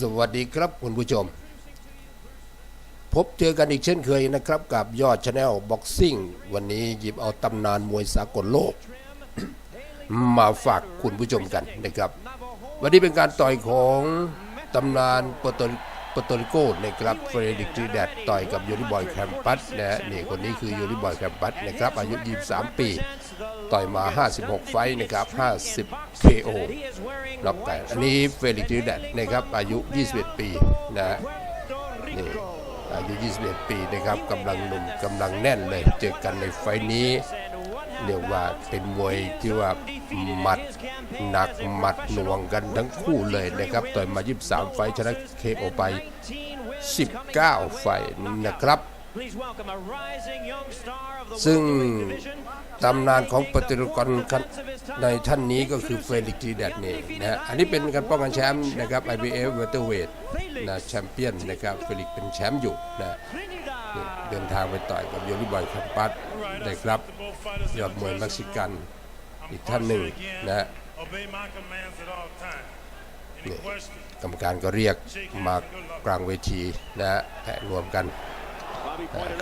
สวัสดีครับคุณผู้ชม พบเจอกันอีกเช่นเคยนะครับ กับยอดชาแนลบ็อกซิ่งวันนี้หยิบเอาตำนานมวยสากลโลก มาฝากคุณผู้ชมกันนะครับ วันนี้เป็นการต่อยของตำนานโปรโตโปโตริโกนะครับเฟรดิกรีแดดต่อยกับยูริบอยแคมปัสนะฮะนี่คนนี้คือยูริบอยแคมปัสนะครับอายุ 23 ปี ต่อยมา 56 ไฟต์นะครับ 50 KO น็อกแต่อันนี้เฟรดิกซ์ดิวแดดนะครับอายุ 21 ปีนะฮะนี่ อายุ 21 ปีนะครับกำลังหนุ่มกำลังแน่นเลยเจอกันในไฟต์นี้ เรียกว่าเป็นมวยที่ว่าหมัดหนักหมัดหน่วงกันทั้งคู่เลยนะครับต่อยมา 23 ไฟชนะเคโอไป 19 ไฟนะครับ ซึ่งตำนานของปฏิรุกรในท่านนี้ก็คือเฟลิกซ์ดีแดดนี่นะฮะอันนี้เป็นการป้องกันแชมป์นะครับ IBF Welterweight นะแชมเปี้ยนนะครับเฟลิกซ์เป็นแชมป์อยู่นะนี่เดินทางไปต่อยกับโยริบอยคัมปัสนะครับยอดมวยเม็กซิกันอีกท่านหนึ่งนะฮะ Obey my commands at all times. Any นี่ questions? กรรมการก็เรียกมากลางเวทีนะฮะแตะรวมกันอ่า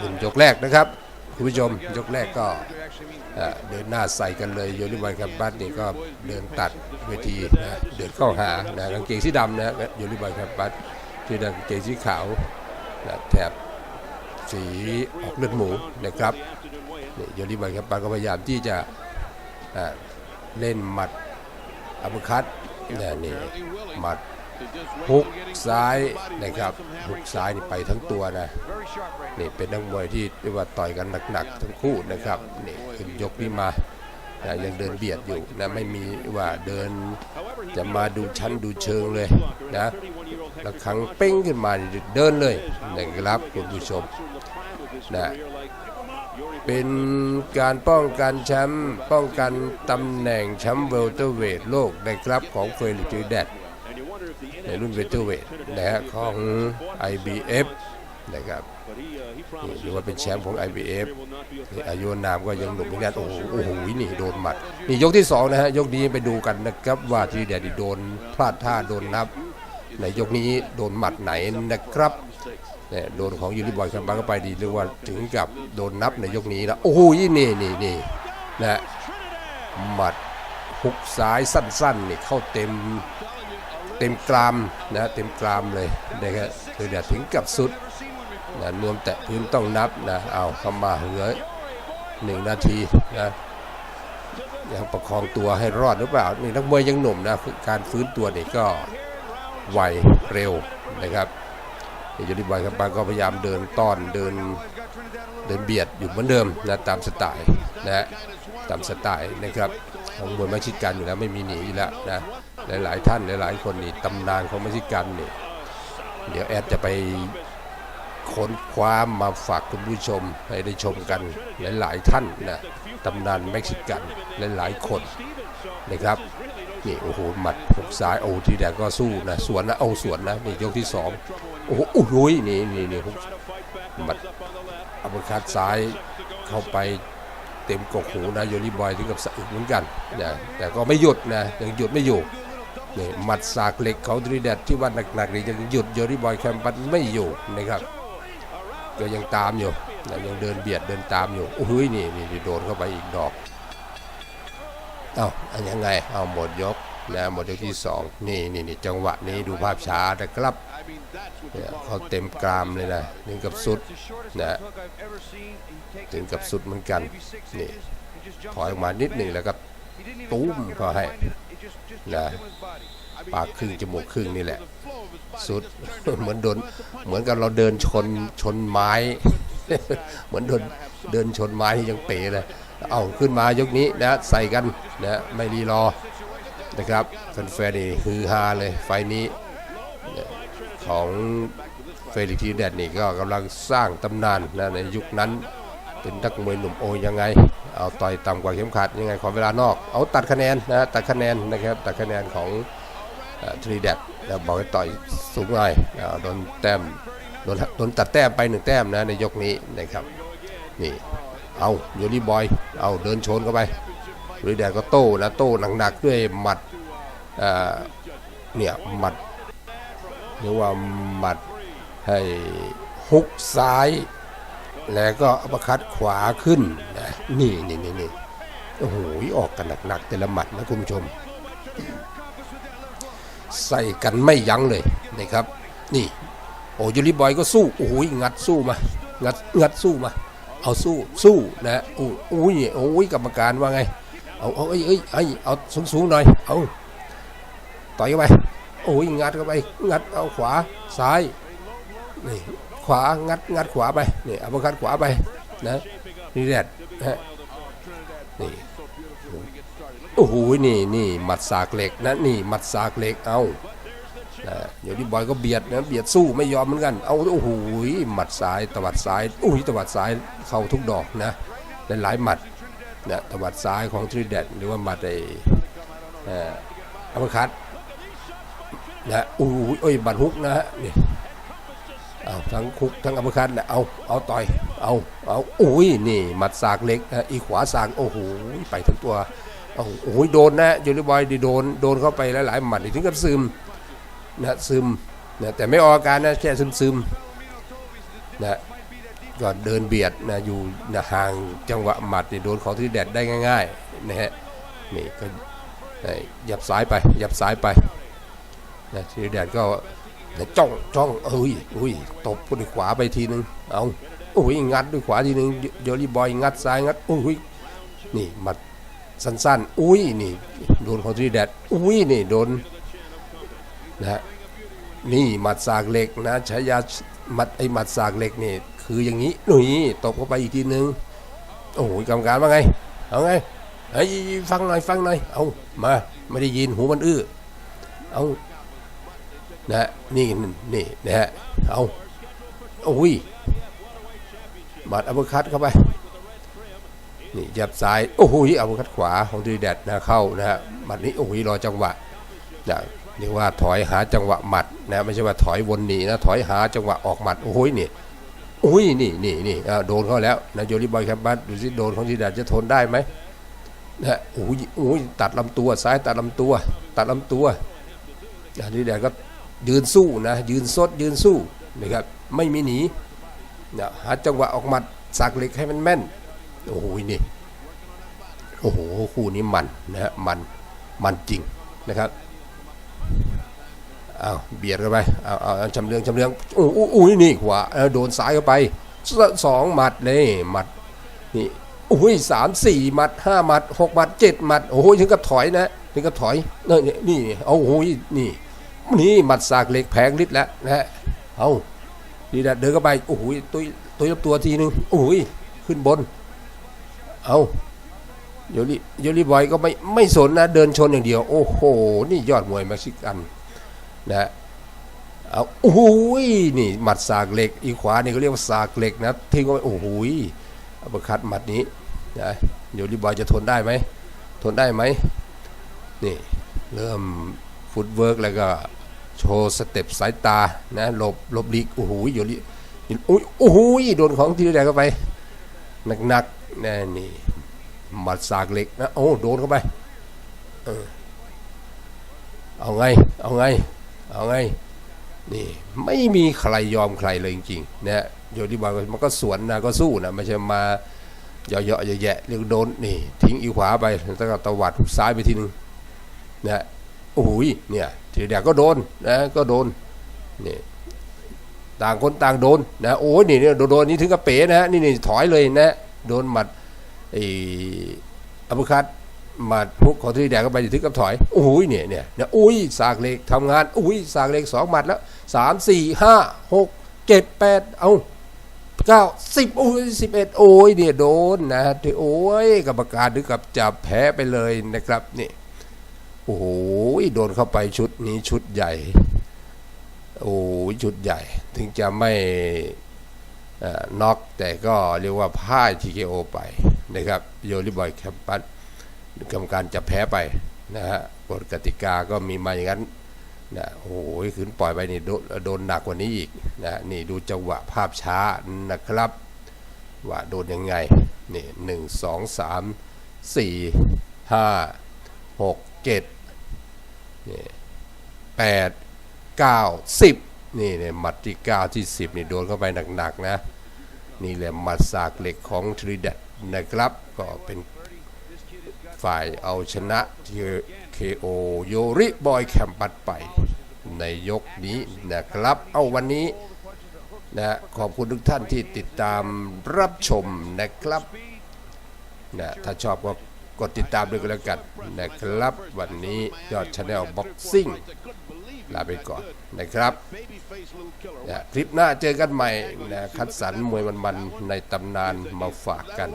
ขึ้นยกแรกนะครับคุณผู้ชมยกแรกก็เดินหน้าใส่กันเลยโยนิบอยคัมปัสนี่ก็เดินตัดเวทีนะเดินเข้าหานะกางเกงสีดำนะโยนิบอยคัมปัสที่กางเกงสีขาวนะแถบสีออกเลือดหมูนะครับโยนิบอยคัมปัสก็พยายามที่จะเล่นหมัดอัปคัตเนี่ยนี่หมัด ฮุกซ้ายนะครับฮุกซ้ายนี่ไปทั้งตัวนะนี่เป็นนักมวยที่เรียกว่าต่อยกันหนักๆทั้งคู่นะครับนี่ขึ้นยกนี้มานะยังเดินเบียดอยู่นะไม่มีว่าเดินจะมาดูชั้นดูเชิงเลยนะแล้วครั้งเป้งขึ้นมาเดินเลยนะครับคุณผู้ชมนะเป็นการป้องกันแชมป์ป้องกันตำแหน่งแชมป์เวลเตอร์เวทโลกนะครับของเฟรลิกจูแดด ในรุ่นเวเตอร์เวทนะฮะของ IBF นะครับหรือว่าเป็นแชมป์ของ IBF นี่อายุนามก็ยังหนุ่มเหมือนกันโอ้โหโอ้โหนี่โดนหมัด นี่ยกที่สองนะฮะยกนี้ไปดูกันนะครับว่าที่แดดโดนพลาดท่าโดนนับ ในยกนี้โดนหมัดไหนนะครับเนี่ยโดนของยูริบอยคัมบังก็ไปดีเรียกว่าถึงกับโดนนับในยกนี้นะโอ้โหนี่นี่นี่นะฮะหมัดหุกซ้ายสั้นๆนี่เข้าเต็ม เต็มกรามนะเต็มกรามเลยนะครับคือเดี๋ยวถึงกับสุดนะนวมแตะพื้นต้องนับนะเอาเข้ามาเหลือหนึ่งนาทีนะยังประคองตัวให้รอดหรือเปล่านี่นักมวยยังหนุ่มนะการฟื้นตัวนี่ก็ไวเร็วนะครับเดี๋ยวดิบอยครับบางก็พยายามเดินต้อนเดินเดินเบียดอยู่เหมือนเดิมนะตามสไตล์นะตามสไตล์นะครับของมวยม็กซิกันอยู่แล้วไม่มีหนีอยู่แล้วนะ หลายๆท่านหลายๆคนนี่ตำนานของเม็กซิกันนี่เดี๋ยวแอดจะไปค้นคว้ามาฝากคุณผู้ชมให้ได้ชมกันหลายๆท่านนะตำนานเม็กซิกันหลายๆคนนะครับนี่โอ้โหหมัดหกซ้ายโอ้ทีแดงก็สู้นะสวนนะเอาสวนนะนี่ยกที่สองโอ้โหอุ้ยนี่นี่นี่ฮุกหมัดอัปเปอร์คัดซ้ายเข้าไปเต็มกกหูนะโยนิบอยถึงกับสะอึกเหมือนกันนะแต่ก็ไม่หยุดนะยังหยุดไม่อยู่ นี่หมัดสากเหล็กเขาตรีแดดที่ว่าหนักๆนี่ยังหยุดโยริบอยแคมปัสไม่อยู่นะครับก็ยังตามอยู่นะยังเดินเบียดเดินตามอยู่โอ้โหนี่นี่โดนเข้าไปอีกดอกเอ้าอันยังไงเอาหมดยกนะหมดยกที่สองนี่นี่นี่จังหวะนี้ดูภาพช้านะครับเนี่ยเขาเต็มกรามเลยนะถึงกับสุดนะถึงกับสุดเหมือนกันนี่ถอยออกมานิดหนึ่งแล้วก็ตุ้มเขาให้ นะปากครึ่งจมูกครึ่งนี่แหละ สุดเหมือนโดนเหมือนกับเราเดินชนชนไม้ เหมือนโดนเดินชนไม้ที่ยังเป๋เลยเอาขึ้นมายกนี้นะใส่กันนะไม่รีรอนะครับแฟนๆนี่ฮือฮาเลยไฟล์นี้นะของเฟลิกซ์ทีแดดนี่ก็กำลังสร้างตำนานนะในยุคนั้น เป็นนักมวยหนุ่มโอยังไง เอาต่อยต่ำกว่าเข็มขัดยังไงขอเวลานอก เอาตัดคะแนนนะตัดคะแนนนะครับตัดคะแนนของทรีแดดแล้วบอกให้ต่อยสูงหน่อยโดนแต้มโดนโดนตัดแต้มไปหนึ่งแต้มนะในยกนี้นะครับนี่เอาโยนี่บอยเอาเดินชนเข้าไปทรีแดดก็โต้นะโต้หนักๆด้วยหมัดเอ่อเนี่ยหมัดหรือว่าหมัดให้ฮุกซ้าย แล้วก็อัปคัดขวาขึ้นนะนี่นี่นี่นี่โอ้โหออกกันหนักๆแต่ละหมัดนะคุณผู้ชม ใส่กันไม่ยั้งเลยนะครับ นี่ โอ้ยูริบอยก็สู้โอ้ยงัดสู้มางัดงัดสู้มา เอาสู้สู้นะโอ้โอ้ยโอ้ยกรรมการว่าไงเอาเอาเอ้ยเอ้ยเอ้ยเอาสูงสูงๆหน่อยเอาต่อยเข้าไปโอ้ยงัดเข้าไปงัดเอาขวาซ้ายนี่ ขวางัดงัดขวาไปนี่เอาปคัดขวาไปนะนี่แรดนะฮะนี่โอ้โหนี่นี่หมัดสากเหล็กนะนี่หมัดสากเหล็กเอานะเดี๋ยวนี้บอยก็เบียดนะเบียดสู้ไม่ยอมเหมือนกัน เอาโอ้โหหมัดซ้ายตวัดซ้ายโอ้ยตวัดซ้ายเข้าทุกดอกนะหลายหมัดนะตวัดซ้ายของทริเดดหรือว่าหมัดไอ้เอ่ออัปคัดนะอู้ยเอ้ยบัดฮุกนะฮะนี่ เอาทั้งคุกทั้งอัปคัดแหละเอาเอาต่อยเอาเอาอุ้ยนี่หมัดสากเล็กอีขวาสากโอ้โหไปทั้งตัวโอ้โหโอ้โหโดนนะยูริบอยดีโดนโดนเข้าไปหลายๆหมัดถึงกับซึมนะซึมนะแต่ไม่ออกอาการนะแค่ซึมซึมๆนะก็เดินเบียดนะอยู่นะห่างจังหวะหมัดนี่โดนของที่แดดได้ง่ายๆนะฮะนี่ก็เอ่อยับซ้ายไปยับซ้ายไปนะที่แดดก็ นะจ้องจ้องเอ้ยอุ้ยตบด้วยขวาไปทีนึงเอาโอ้ยงัดด้วยขวาทีนึงโยลีบอยงัดซ้ายงัดโอ้ยนี่มัดสั้นๆ อุ้ยนี่โดนของที่แดดอุ้ยนี่โดนนะฮะนี่หมัดสากเหล็กนะฉายาหมัดไอหมัดสากเหล็กนี่คืออย่างนี้นี่ตบเข้าไปอีกทีนึงโอ้โหกรรมการว่าไงเอาไงไอ้ยฟังหน่อยฟังหน่อยเอามาไม่ได้ยินหูมันอื้อเอา นะนี่นี่นะฮะเอาโอ้ยหมัดอัปเปอร์คัตเข้าไปนี่ยับซ้ายโอ้โหอัปเปอร์คัตขวาของดีแดดนะเข้านะฮะหมัดนี้โอ้โหรอจังหวะนะเรียกว่าถอยหาจังหวะหมัดนะไม่ใช่ว่าถอยวนหนีนะถอยหาจังหวะออกหมัดโอ้โหนี่โอ้ยนี่นี่นี่โดนเขาแล้วนะโยลิบอยแคมบัสดูสิโดนของดีแดดจะทนได้ไหมนะฮะโอ้ยโอ้ยตัดลำตัวซ้ายตัดลำตัว ตัดลำตัวดีแดดก็ ยืนสู้นะยืนสดยืนสู้นะครับไม่มีหนีนะหาจังหวะออกหมัดสักเหล็กให้มันแม่นโอ้โหนี่โอ้โหคู่นี้มันนะฮะมันมันจริงนะครับเอาเบียดกันไปเอาเอาเอาชำเลืองชำเลืองโอ้โหอุ้ยนี่ขวาโดนซ้ายเข้าไปสองหมัดเลยหมัดนี่โอ้ยสามสี่หมัดห้าหมัดหกหมัดเจ็ดหมัดโอ้โหถึงกับถอยนะถึงกับถอยนี่นี่เอาโอ้โหนี่ นี่หมัดสากเหล็กแผงฤทธิ์แล้วนะฮะเอาดีดัดเดินเข้าไปโอ้โหตุยตุยตัวทีนึงโอ้โหขึ้นบน เอาโยลิโยลิบอยก็ไม่ไม่สนนะ เดินชนอย่างเดียว โอ้โห นี่ยอดมวยเม็กซิกันนะเอาโอ้โหนี่หมัดสากเหล็ก อีขวานี่เขาเรียกว่าสากเหล็กนะทิ้งเข้าไปโอ้โหอัปคัดหมัดนี้นะโยลิบอยจะทนได้ไหมทนได้ไหมนี่ เริ่มฟุตเวิร์กแล้วก็ โชว์สเต็ปสายตานะหลบหลบลีกโอ้โหอยู่ลีโอ้ยโอ้โหโดนของทีแดงเข้าไปหนักๆแน่นี่หมัดสากเหล็กนะโอ้โดนเข้าไปเอาไง เอาไง เอาไง นี่ไม่มีใครยอมใครเลยจริงๆนะโยดิบามันก็สวนนะก็สู้นะไม่ใช่มาเยาะเยาะแยะๆเรียกโดนนี่ ทิ้งอีขวาไปแล้วก็ตวัดหุกซ้ายไปทีนึงนะ โอ้โหเนี่ยทีเดียวก็โดนนะก็โดนนี่ต่างคนต่างโดนนะโอ้ยนี่เนี่ยโดนนี่ถึงกับเป๋นะฮะนี่นี่ถอยเลยนะโดนหมัดไอ้อัปคัตหมัดพุกของทีเดียวก็ไปถึงกับถอยโอ้ยเนี่ยเนี่ยเนี่ยอุ้ยสากเหล็กทำงานอุ้ยสากเหล็กสองหมัดแล้วสามสี่ห้าหกเจ็ดแปดเอาเก้าสิบโอ้ยสิบเอ็ดโอ้ยเนี่ยโดนนะที่โอ้ยกรรมการถึงกับจับแพ้ไปเลยนะครับนี่ โอ้โหโดนเข้าไปชุดนี้ชุดใหญ่ โอ้ยชุดใหญ่ ถึงจะไม่น็อกแต่ก็เรียกว่าพ่าย TKO ไปนะครับโยลิบอยแคมปัสกรรมการจะแพ้ไปนะฮะกฎกติกาก็มีมาอย่างนั้นนะโอ้ยขืนปล่อยไปนี่โดนหนักกว่านี้อีกนะนี่ดูจังหวะภาพช้านะครับว่าโดนยังไงนี่หนึ่งสองสามสี่ห้าหกเจ็ด แปดเก้าสิบนี่เนี่ยหมัดที่ 9 ที่ 10 นี่โดนเข้าไปหนักๆนะ นี่แหละหมัดสากเหล็กของทริดัตนะครับ ก็เป็นฝ่ายเอาชนะเคโอโยริบอยแคมปัสไป ในยกนี้นะครับ เอาวันนี้นะขอบคุณทุกท่านที่ติดตามรับชมนะครับนะถ้าชอบก็กดติดตามด้วยกันแล้วกันนะครับ วันนี้ยอดชาแนลบ็อกซิ่ง ลาไปก่อนนะครับนะคลิปหน้าเจอกันใหม่นะคัดสรรมวยมันๆในตำนานมาฝากกัน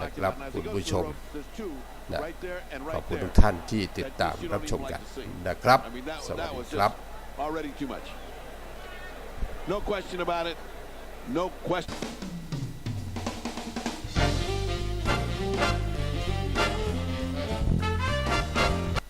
นะครับคุณผู้ชมนะขอบคุณทุกท่านที่ติดตามรับชมกันนะครับ สวัสดีครับ No question about it. No question.